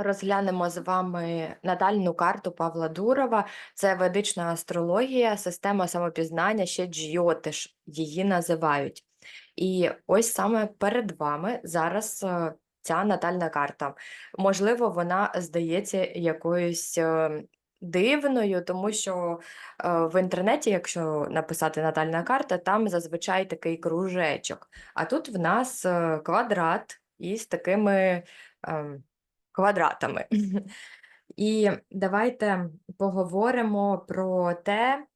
Розглянемо з вами натальну карту Павла Дурова. Це ведична астрологія, система самопізнання, ще джйотиш її називають. І ось саме перед вами зараз е, ця натальна карта. Можливо, вона здається якоюсь е, дивною, тому що е, в інтернеті, якщо написати натальна карта, там зазвичай такий кружечок. А тут в нас квадрат із такими. Квадратами. І давайте поговоримо про те,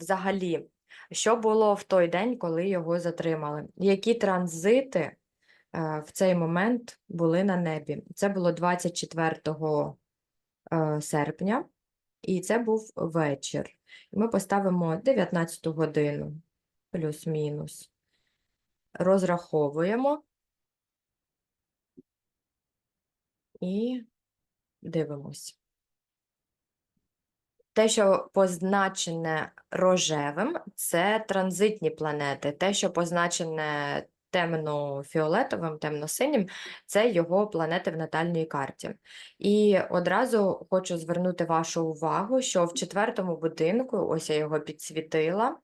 взагалі, що було в той день, коли його затримали. Які транзити е, в цей момент були на небі? Це було 24 е, серпня, і це був вечір. Ми поставимо 19 годину, плюс-мінус. Розраховуємо і дивимось. Те, що позначене рожевим, це транзитні планети. Те, що позначене темно-фіолетовим, темно-синім, це його планети в натальній карті. І одразу хочу звернути вашу увагу, що в четвертому будинку, ось я його підсвітила,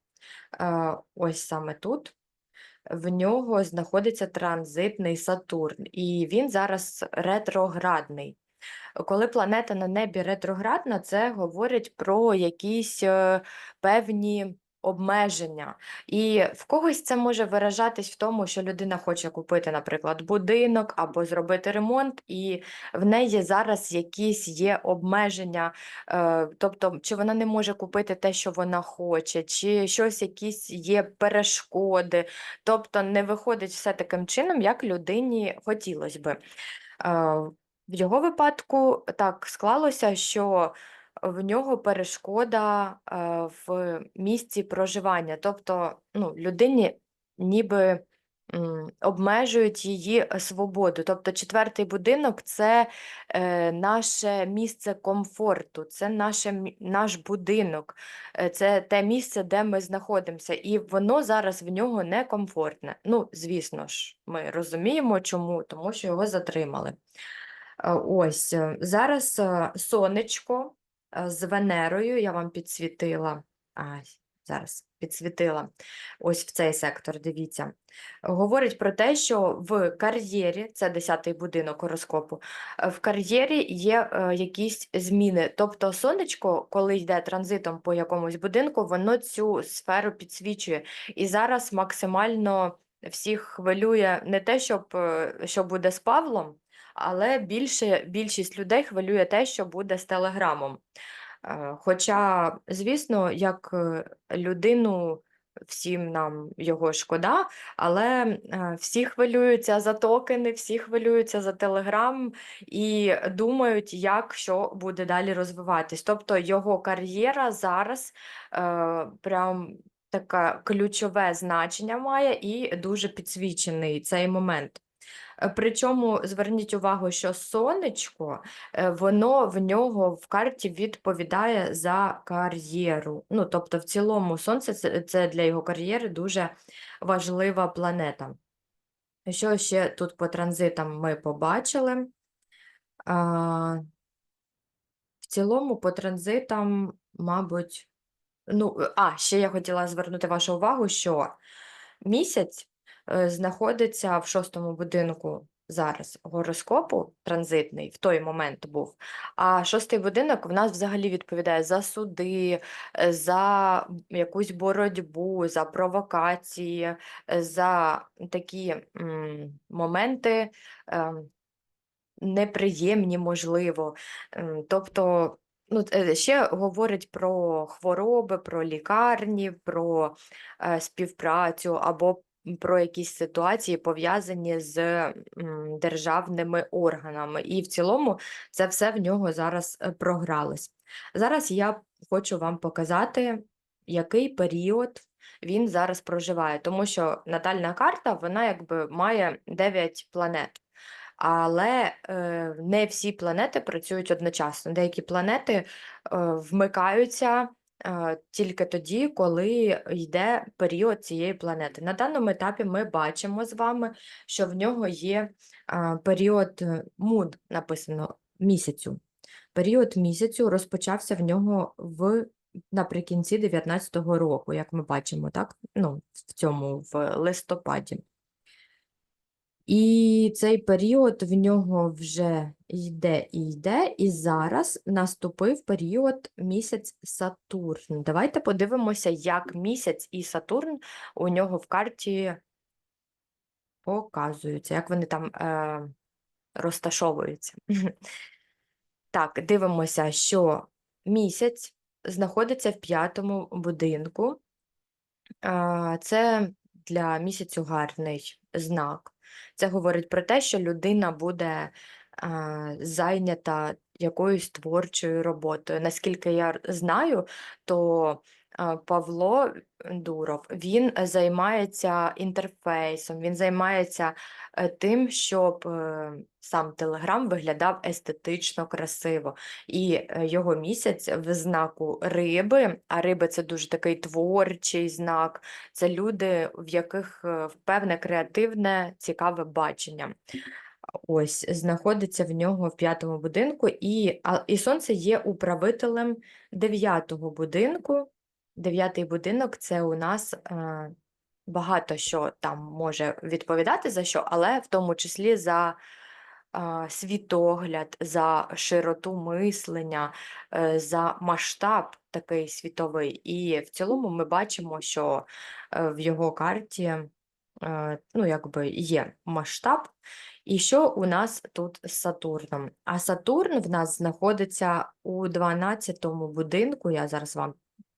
е, ось саме тут. В нього знаходиться транзитний Сатурн, і він зараз ретроградний. Коли планета на небі ретроградна, це говорить про якісь е, певні обмеження. І в когось це може виражатись в тому, що людина хоче купити, наприклад, будинок або зробити ремонт, і в неї зараз якісь є обмеження, е, тобто, чи вона не може купити те, що вона хоче, чи щось якісь є перешкоди, тобто не виходить все таким чином, як людині хотілося би. Е, в його випадку так склалося, що в нього перешкода е, в місці проживання, тобто ну, людині ніби обмежують її е, свободу. Тобто четвертий будинок це е, наше місце комфорту, це наше, наш будинок, це те місце, де ми знаходимося, і воно зараз в нього некомфортне. Ну, звісно ж, ми розуміємо, чому, тому що його затримали. Ось зараз сонечко з Венерою я вам підсвітила. А, зараз підсвітила ось в цей сектор, дивіться. Говорить про те, що в кар'єрі, це 10-й будинок гороскопу, е, в кар'єрі є е, якісь зміни. Тобто сонечко, коли йде транзитом по якомусь будинку, воно цю сферу підсвічує. І зараз максимально всіх хвилює не те, щоб е, що буде з Павлом, але більше, більшість людей хвилює те, що буде з телеграмом. Е, Хоча, звісно, як е, людину всім нам його шкода, але е, всі хвилюються за токени, всі хвилюються за телеграм і думають, як що буде далі розвиватись. Тобто його кар'єра зараз е, прям таке ключове значення має і дуже підсвічений цей момент. Е, Причому зверніть увагу, що сонечко, е, воно в нього в карті відповідає за кар'єру. Ну, тобто, в цілому, сонце це, це для його кар'єри дуже важлива планета. Що ще тут по транзитам ми побачили? А, в цілому, по транзитам, мабуть, ну, а, ще я хотіла звернути вашу увагу, що місяць знаходиться в шостому будинку зараз гороскопу транзитний, в той момент був. А шостий будинок в нас взагалі відповідає за суди, е, за якусь боротьбу, за провокації, е, за такі м, моменти. ем, неприємні, можливо. Тобто, ну, е, ще говорить про хвороби, про лікарні, про е, співпрацю або про якісь ситуації, пов'язані з державними органами. І в цілому це все в нього зараз е, програлось. Зараз я хочу вам показати, який період він зараз проживає, тому що натальна карта, вона якби має 9 планет. Але е, не всі планети працюють одночасно. Деякі планети е, вмикаються тільки тоді, коли йде період цієї планети. На даному етапі ми бачимо з вами, що в нього є е, період мун, написано місяцю. Період місяцю розпочався в нього в наприкінці 19-го року, як ми бачимо, так? Ну, в цьому в листопаді. І цей період в нього вже йде і йде, і зараз наступив період місяць Сатурн. Давайте подивимося, як місяць і Сатурн у нього в карті показуються, як вони там е, розташовуються. Так, дивимося, що місяць знаходиться в п'ятому будинку. А, Це для місяцю гарний знак. Це говорить про те, що людина буде а, зайнята якоюсь творчою роботою. Наскільки я знаю, то Павло Дуров він займається інтерфейсом, він займається е, тим, щоб е, сам Телеграм виглядав естетично красиво. І е, його місяць в знаку риби, а риби це дуже такий творчий знак. Це люди, в яких е, певне креативне, цікаве бачення. Ось знаходиться в нього в п'ятому будинку, і, і сонце є управителем дев'ятого будинку. Дев'ятий будинок це у нас е, багато що там може відповідати за що, але в тому числі за а, світогляд, за широту мислення, е, за масштаб такий світовий. І в цілому ми бачимо, що е, в його карті е, ну, якби є масштаб. І що у нас тут з Сатурном? А Сатурн в нас знаходиться у 12-му будинку. Я зараз вам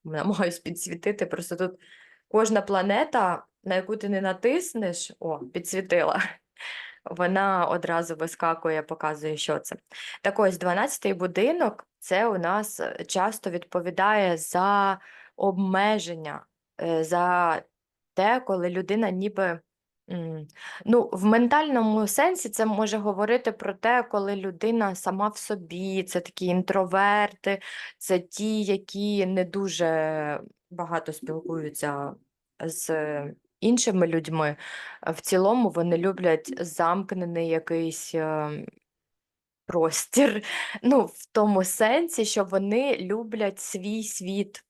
намагаюсь підсвітити. Просто тут кожна планета, на яку ти не натиснеш, о, підсвітила. Вона одразу вискакує, показує, що це. Так ось, 12-й будинок це у нас е, часто відповідає за обмеження, е, за те, коли людина ніби. Ну, в ментальному сенсі це може говорити про те, коли людина сама в собі, це такі інтроверти, це ті, які не дуже багато спілкуються з іншими людьми. В цілому вони люблять замкнений якийсь е, простір. Ну, в тому сенсі, що вони люблять свій світ.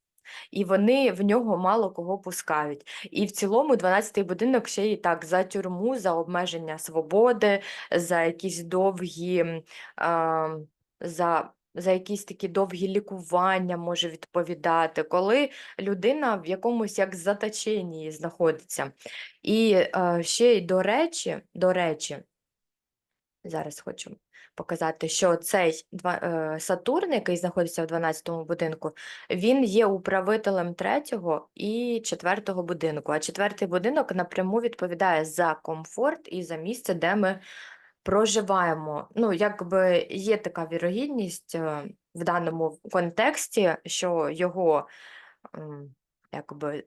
І вони в нього мало кого пускають. І в цілому 12-й будинок ще й так за тюрму, за обмеження свободи, за якісь довгі, а, за, за якісь такі довгі лікування може відповідати, коли людина в якомусь як заточенні знаходиться. І е, ще й до речі, до речі, зараз хочу показати, що цей е, Сатурн, який знаходиться в 12-му будинку, він є управителем третього і четвертого будинку. А четвертий будинок напряму відповідає за комфорт і за місце, де ми проживаємо. Ну, якби є така вірогідність е, в даному контексті, що його якби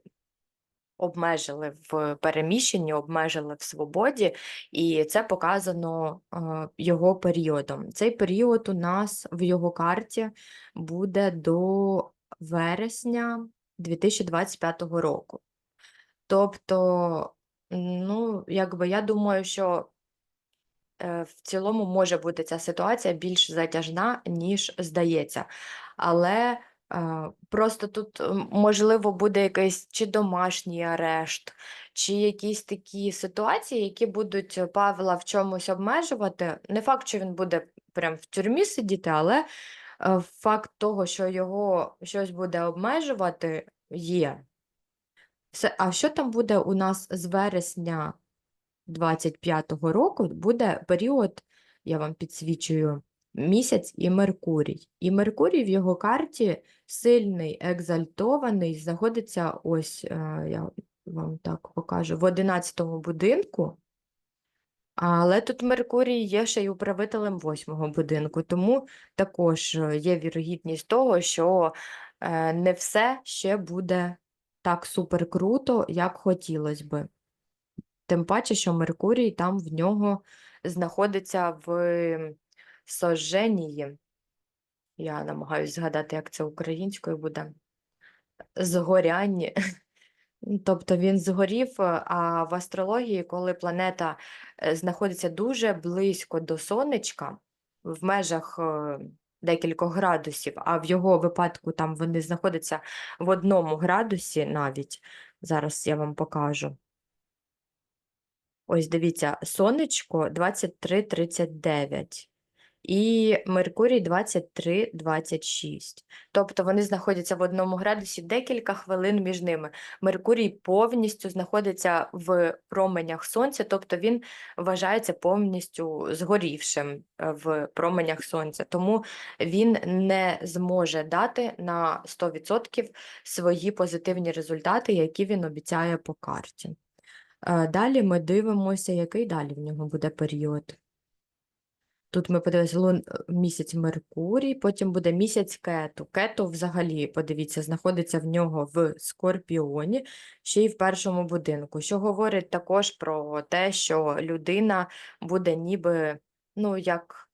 обмежили в переміщенні, обмежили в свободі, і це показано е, його періодом. Цей період у нас в його карті буде до вересня 2025 року. Тобто, ну, якби я думаю, що е, в цілому може бути ця ситуація більш затяжна, ніж здається. Але просто тут можливо буде якийсь чи домашній арешт, чи якісь такі ситуації, які будуть Павла в чомусь обмежувати. Не факт, що він буде прям в тюрмі сидіти, але е, факт того, що його щось буде обмежувати, є. А що там буде у нас з вересня 25-го року? Буде період, я вам підсвічую, місяць і Меркурій. І Меркурій в його карті сильний, екзальтований, знаходиться ось, е, я вам так покажу, в 11-му будинку. Але тут Меркурій є ще й управителем восьмого будинку, тому також е, є вірогідність того, що е, не все ще буде так супер круто, як хотілося би. Тим паче, що Меркурій там в нього знаходиться в сожженії. Я намагаюся згадати, як це українською буде. Згорянні. Ну, Тобто він згорів, а в астрології, коли планета е, знаходиться дуже близько до сонечка, в межах е, декількох градусів, а в його випадку там вони знаходяться в одному градусі навіть. Зараз я вам покажу. Ось дивіться, сонечко 23,39 і Меркурій 23,26. Тобто вони знаходяться в одному градусі декілька хвилин між ними. Меркурій повністю знаходиться в променях сонця, тобто він вважається повністю згорівшим е, в променях сонця, тому він не зможе дати на 100% свої позитивні результати, які він обіцяє по карті. Е, Далі ми дивимося, який далі в нього буде період. Тут ми подивилися лун... е, місяць Меркурій, потім буде місяць Кету. Кету взагалі, подивіться, знаходиться в нього в Скорпіоні, ще й в першому будинку, що говорить також про те, що людина буде ніби, ну, як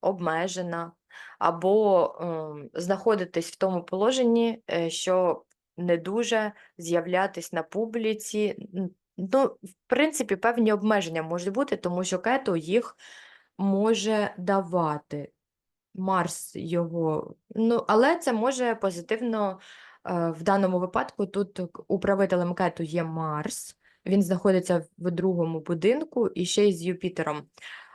обмежена, або ем, знаходитись в тому положенні, е, що не дуже з'являтись на публіці. Ну, в принципі, певні обмеження можуть бути, тому що кету їх може давати. Марс його, ну, але це може позитивно е, в даному випадку. Тут управителем кету є Марс, він знаходиться в другому будинку і ще й з Юпітером.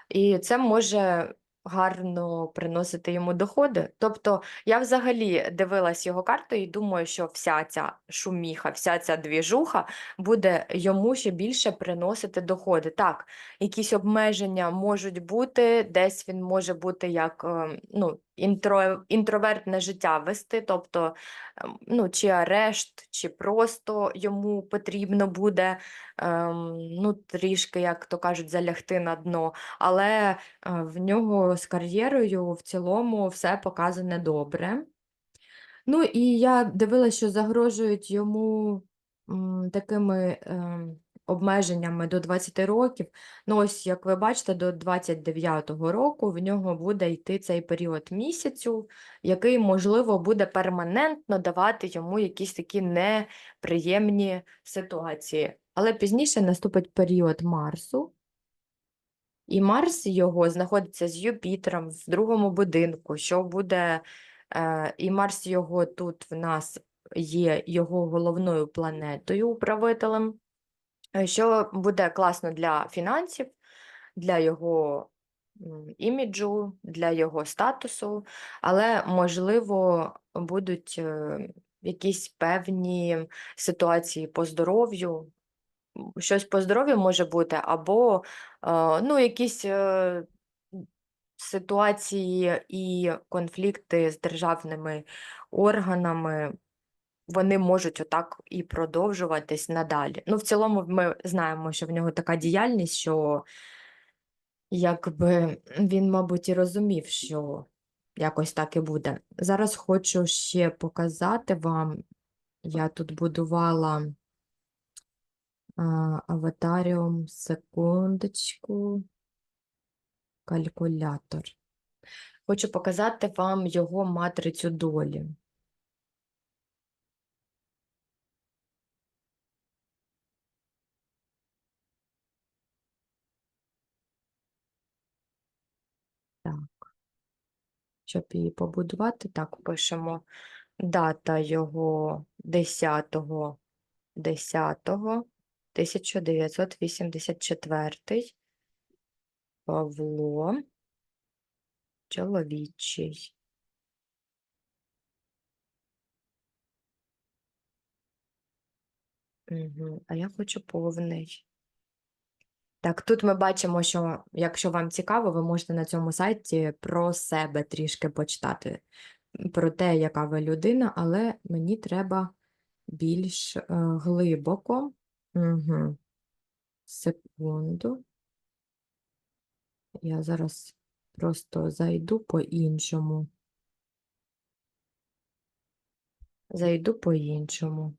І це може гарно приносити йому доходи. Тобто я взагалі дивилась його карту і думаю, що вся ця шуміха, вся ця двіжуха буде йому ще більше приносити доходи. Так, якісь обмеження можуть бути, десь він може бути як е, ну, інтро, інтровертне життя вести, тобто ем, ну, чи арешт, чи просто йому потрібно буде ем, ну, трішки, як то кажуть, залягти на дно. Але е, в нього з кар'єрою в цілому все показане добре. Ну і я дивилася, що загрожують йому м, такими ем, обмеженнями до 20 років. Ну, ось, як ви бачите, до 29-го року в нього буде йти цей період місяцю, який, можливо, буде перманентно давати йому якісь такі неприємні ситуації. Але пізніше наступить період Марсу. І Марс його знаходиться з Юпітером в другому будинку, що буде, е, і Марс його тут в нас є його головною планетою, управителем, що буде класно для фінансів, для його іміджу, для його статусу, але, можливо, будуть е, якісь певні ситуації по здоров'ю, щось по здоров'ю може бути, або е, ну, якісь е, ситуації і конфлікти з державними органами, вони можуть отак і продовжуватись надалі. Ну, в цілому, ми знаємо, що в нього така діяльність, що якби він, мабуть, і розумів, що якось так і буде. Зараз хочу ще показати вам, я тут будувала аватаріум, секундочку, калькулятор. Хочу показати вам його матрицю долі. Так. Щоб її побудувати, так, пишемо дата його 10 10 1984 Павло чоловічий. Угу. А я хочу повний. Так, тут ми бачимо, що якщо вам цікаво, ви можете на цьому сайті про себе трішки почитати, про те, яка ви людина, але мені треба більш е, глибоко. Угу. Секунду. Я зараз просто зайду по-іншому. Зайду по-іншому.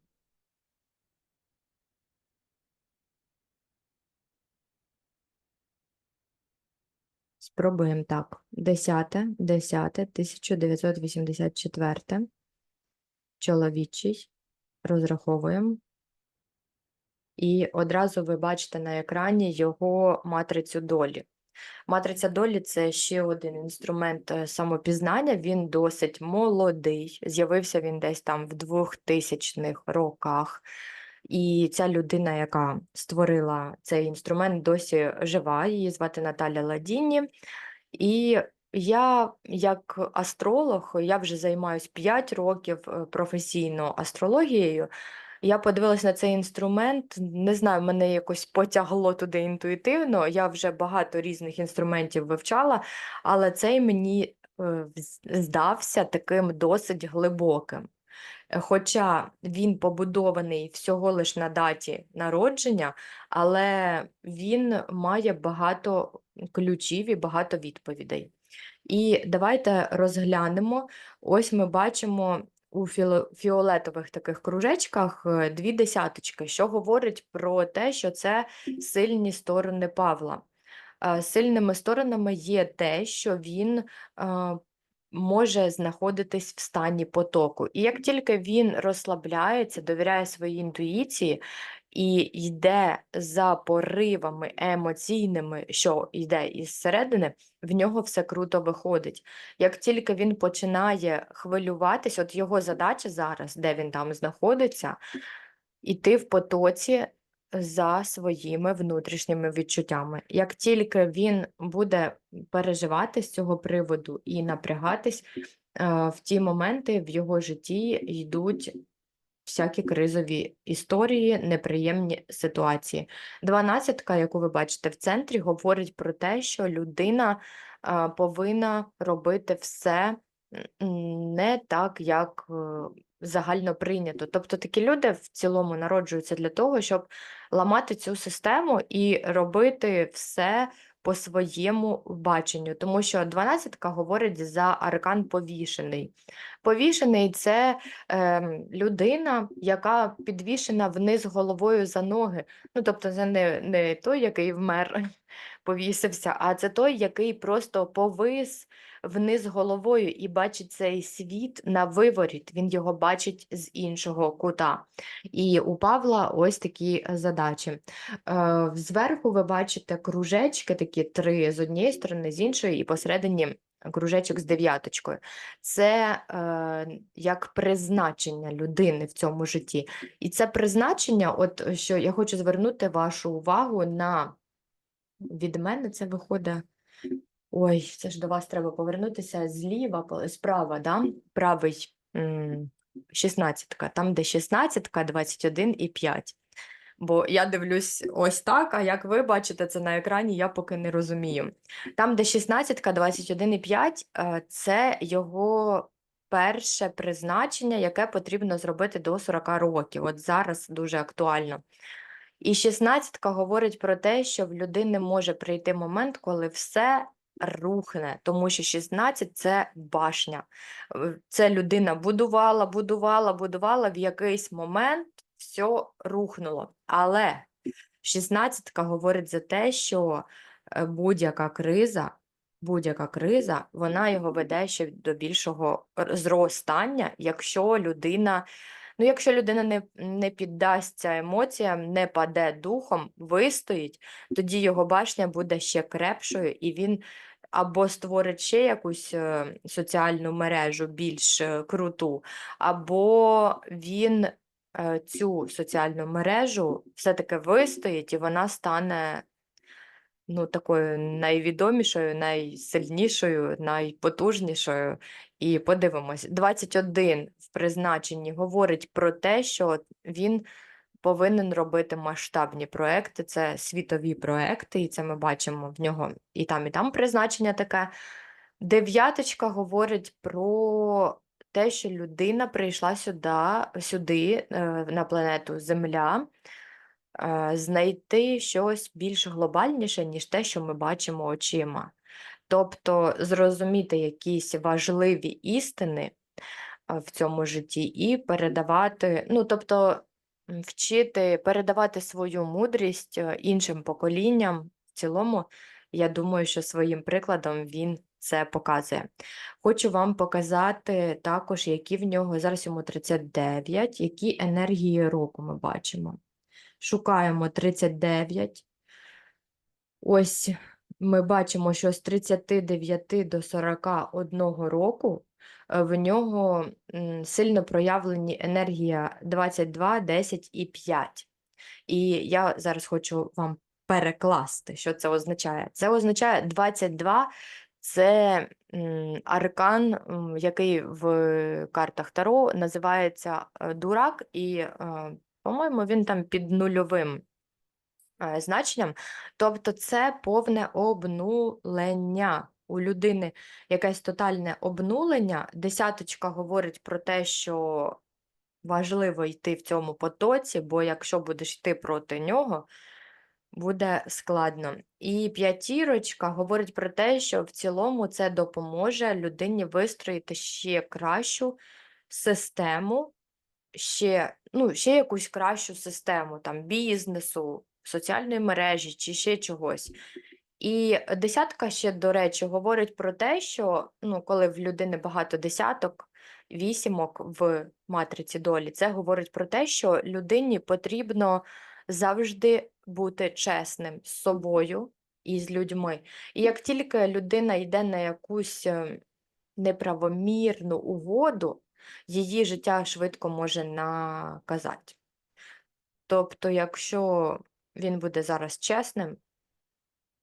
Спробуємо так. 10, 10, 1984. Чоловічий. Розраховуємо. І одразу ви бачите на екрані його матрицю долі. Матриця долі це ще один інструмент е, самопізнання. Він досить молодий. З'явився він десь там в 2000-х роках. І ця людина, яка створила цей інструмент, досі жива. Її звати Наталя Ладіні. І я, як астролог, я вже займаюсь 5 років е, професійно астрологією. Я подивилась на цей інструмент, не знаю, мене якось потягло туди інтуїтивно. Я вже багато різних інструментів вивчала, але цей мені е, здався таким досить глибоким. Хоча він побудований всього лиш на даті народження, але він має багато ключів і багато відповідей. І давайте розглянемо. Ось ми бачимо у фіолетових таких кружечках е, дві десяточки, що говорить про те, що це сильні сторони Павла. Е, Сильними сторонами є те, що він е, може знаходитись в стані потоку. І як тільки він розслабляється, довіряє своїй інтуїції і йде за поривами емоційними, що йде із середини, в нього все круто виходить. Як тільки він починає хвилюватись, от його задача зараз, де він там знаходиться, іти в потоці за своїми внутрішніми відчуттями. Як тільки він буде переживати з цього приводу і напрягатись, е, в ті моменти в його житті йдуть всякі кризові історії, неприємні ситуації. Дванадцятка, яку ви бачите в центрі, говорить про те, що людина е, повинна робити все не так, як е, загально прийнято. Тобто такі люди в цілому народжуються для того, щоб ламати цю систему і робити все по своєму баченню, тому що дванадцятка говорить за аркан повішений. Повішений це ем, людина, яка підвішена вниз головою за ноги. Ну, тобто, це не, не той, який вмер, повісився, а це той, який просто повис вниз головою і бачить цей світ на виворіт. Він його бачить з іншого кута. І у Павла ось такі задачі. Е, Зверху ви бачите кружечки, такі три з однієї сторони, з іншої, і посередині кружечок з дев'яточкою. Це е, як призначення людини в цьому житті. І це призначення, от що я хочу звернути вашу увагу на від мене це виходить. Ой, це ж до вас треба повернутися зліва, справа, да? правий 16, там, де 16, 21 і 5. Бо я дивлюсь ось так, а як ви бачите це на екрані, я поки не розумію. Там, де 16, 21 і 5, е, це його перше призначення, яке потрібно зробити до 40 років. От зараз дуже актуально. І 16 говорить про те, що в людини може прийти момент, коли все рухне, тому що 16 це башня. Це людина будувала, будувала, будувала, в якийсь момент все рухнуло. Але 16 говорить за те, що е, будь-яка криза, будь-яка криза, вона його веде ще до більшого зростання, якщо людина Ну, якщо людина не, не піддасться емоціям, не паде духом, вистоїть, тоді його башня буде ще крепшою, і він або створить ще якусь е, соціальну мережу більш е, круту, або він е, цю соціальну мережу все-таки вистоїть, і вона стане ну, такою найвідомішою, найсильнішою, найпотужнішою. І подивимось, 21 в призначенні говорить про те, що він повинен робити масштабні проекти, це світові проекти, і це ми бачимо в нього і там, і там призначення таке. Дев'яточка говорить про те, що людина прийшла сюди, сюди е, на планету Земля, е, знайти щось більш глобальніше, ніж те, що ми бачимо очима. Тобто зрозуміти якісь важливі істини в цьому житті і передавати, ну тобто вчити передавати свою мудрість е, іншим поколінням. В цілому, я думаю, що своїм прикладом він це показує. Хочу вам показати також, які в нього зараз йому 39, які енергії року ми бачимо. Шукаємо 39. Ось ми бачимо, що з 39 до 41 року в нього сильно проявлені енергія 22, 10 і 5. І я зараз хочу вам перекласти, що це означає. Це означає 22 це аркан, який в картах Таро називається е, дурак, і, е, по-моєму, він там під нульовим е, значенням. Тобто це повне обнулення. У людини якесь тотальне обнулення. Десяточка говорить про те, що важливо йти в цьому потоці, бо якщо будеш йти проти нього, буде складно. І п'ятірочка говорить про те, що в цілому це допоможе людині вистроїти ще кращу систему, ще, ну, ще якусь кращу систему там, бізнесу, соціальної мережі чи ще чогось. І десятка ще, до речі, говорить про те, що ну, коли в людини багато десяток, вісімок в матриці долі, це говорить про те, що людині потрібно завжди бути чесним з собою і з людьми. І як тільки людина йде на якусь е, неправомірну угоду, її життя швидко може наказати. Тобто, якщо він буде зараз чесним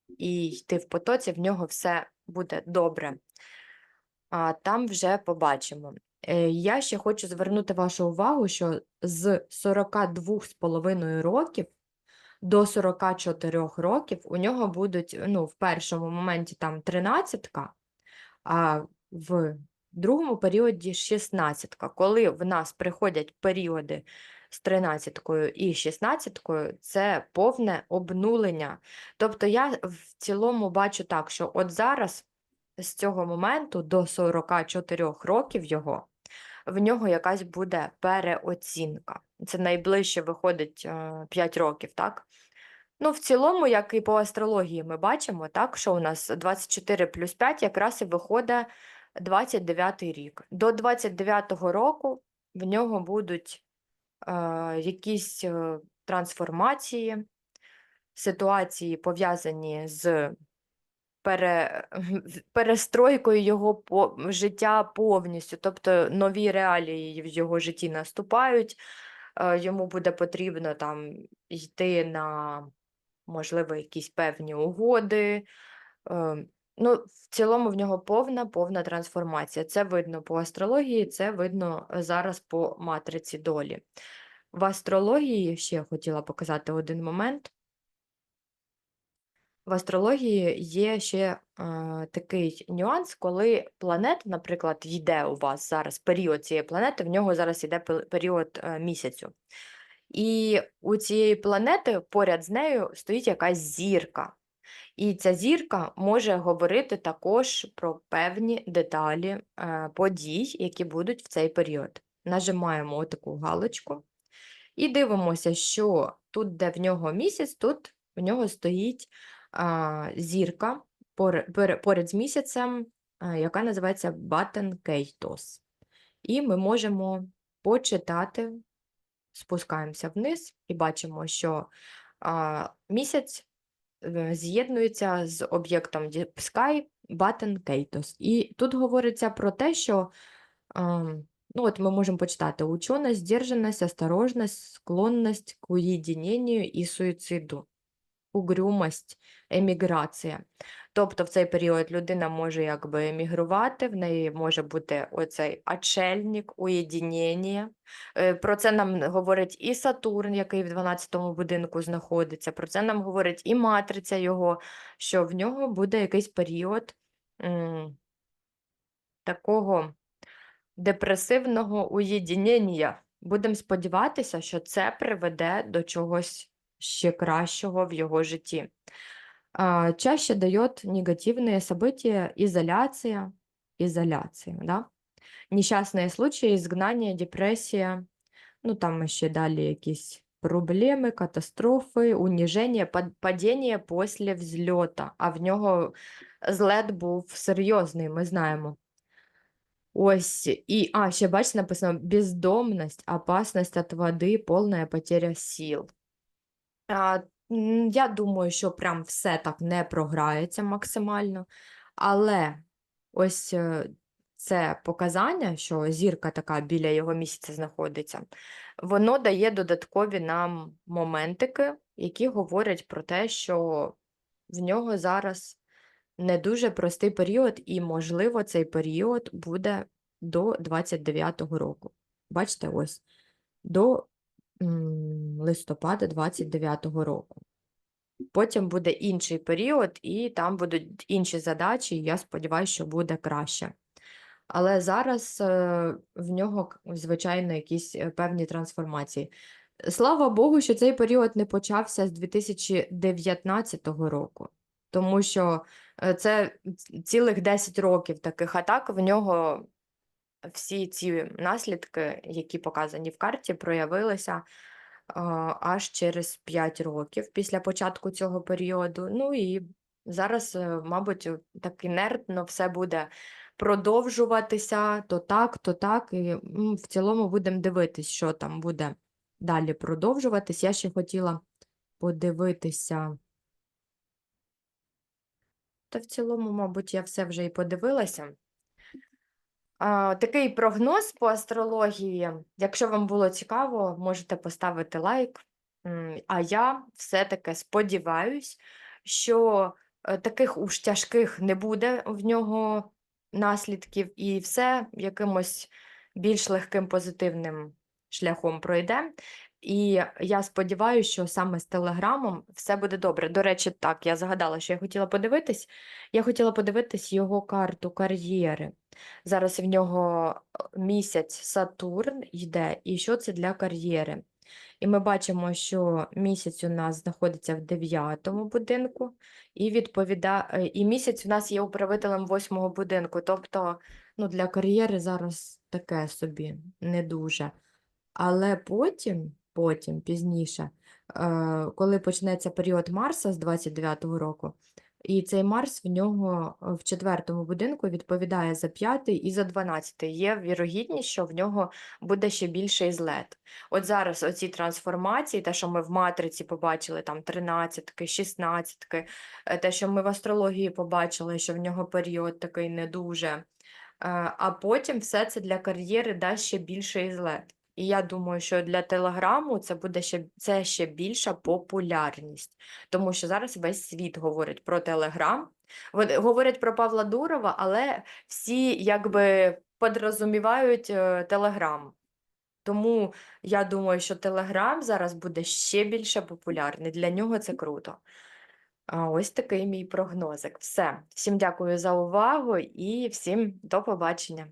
і йти в потоці, в нього все буде добре. А там вже побачимо. Е, Я ще хочу звернути вашу увагу, що з 42,5 років до 44 років у нього будуть ну, в першому моменті там 13, а в другому періоді 16. Коли в нас приходять періоди з 13 і 16, це повне обнулення. Тобто я в цілому бачу так, що от зараз з цього моменту до 44 років його, в нього якась буде переоцінка. Це найближче виходить е, 5 років, так? Ну, в цілому, як і по астрології, ми бачимо, так, що у нас 24 плюс 5 якраз і виходить 29 рік. До 29-го року в нього будуть е, якісь е, трансформації, ситуації пов'язані з пере, перестройкою його по, життя повністю, тобто нові реалії в його житті наступають, е, йому буде потрібно там йти на, можливо, якісь певні угоди. Е, Ну, в цілому в нього повна повна трансформація. Це видно по астрології, це видно зараз по матриці долі. В астрології ще хотіла показати один момент. В астрології є ще е, такий нюанс, коли планета, наприклад, йде у вас зараз період цієї планети, в нього зараз йде період е, місяцю. І у цієї планети поряд з нею стоїть якась зірка. І ця зірка може говорити також про певні деталі е, подій, які будуть в цей період. Нажимаємо таку галочку і дивимося, що тут, де в нього місяць, тут в нього стоїть а, зірка поряд з місяцем, а, яка називається Батен Кейтос. І ми можемо почитати, спускаємося вниз і бачимо, що місяць е, з'єднується з об'єктом Sky Button Кейтос. І тут говориться про те, що ну от ми можемо почитати ученость, здержаність, осторожність, склонність к уединению і суїциду, угрюмость, еміграція. Тобто в цей період людина може якби емігрувати, в неї може бути оцей очельник, уєдінення. Е, Про це нам говорить і Сатурн, який в 12-му будинку знаходиться. Про це нам говорить і матриця його, що в нього буде якийсь період м, такого депресивного уєдінення. Будемо сподіватися, що це приведе до чогось ще кращого в його житті. А, Чаще дает негативные события изоляция, изоляция, да? Несчастные случаи, изгнання, депресія, ну там ще далі якісь проблеми, катастрофи, уніження, пад- падіння після взльота. А в нього злет був серйозний, ми знаємо. Ось, і, а, ще бачите, написано бездомність, опасність від води, повна потеря сил. Я думаю, що прям все так не програється максимально, але ось е, це показання, що зірка така біля його місяця знаходиться, воно дає додаткові нам моментики, які говорять про те, що в нього зараз не дуже простий період, і, можливо, цей період буде до 29-го року. Бачите, ось до листопада 29-го року. Потім буде інший період, і там будуть інші задачі, і я сподіваюся, що буде краще. Але зараз е, в нього, звичайно, якісь е, певні трансформації. Слава Богу, що цей період не почався з 2019 року, тому що е, це цілих 10 років таких атак. В нього всі ці наслідки, які показані в карті, проявилися аж через 5 років після початку цього періоду. Ну і зараз, е, мабуть, так інертно все буде продовжуватися то так, то так. І в цілому будемо дивитись, що там буде далі продовжуватись. Я ще хотіла подивитися. Та в цілому, мабуть, я все вже і подивилася. Такий прогноз по астрології. Якщо вам було цікаво, можете поставити лайк. А я все-таки сподіваюсь, що е, таких уж тяжких не буде в нього наслідків, і все якимось більш легким позитивним шляхом пройде. І я сподіваюся, що саме з телеграмом все буде добре. До речі, так, я згадала, що я хотіла подивитись. Я хотіла подивитись його карту кар'єри. Зараз в нього е, місяць Сатурн йде, і що це для кар'єри? І ми бачимо, що місяць у нас знаходиться в дев'ятому будинку, і відповіда... е, і місяць у нас є управителем восьмого будинку. Тобто ну, для кар'єри зараз таке собі не дуже. Але потім, потім, пізніше, е, коли почнеться період Марса з 29-го року, і цей Марс в нього е, в четвертому будинку відповідає за п'ятий і за дванадцятий. Є вірогідність, що в нього буде ще більший злет. От зараз оці трансформації, те, що ми в матриці побачили, там тринадцятки, шістнадцятки, е, те, що ми в астрології побачили, що в нього період такий не дуже. А потім все це для кар'єри дасть ще більший злет. І я думаю, що для телеграму це буде ще це ще більша популярність, тому що зараз весь світ говорить про телеграм. Говорять про Павла Дурова, але всі якби подрозумівають е, телеграм. Тому я думаю, що телеграм зараз буде ще більше популярний. Для нього це круто. Ось такий мій прогнозик. Все. Всім дякую за увагу і всім до побачення.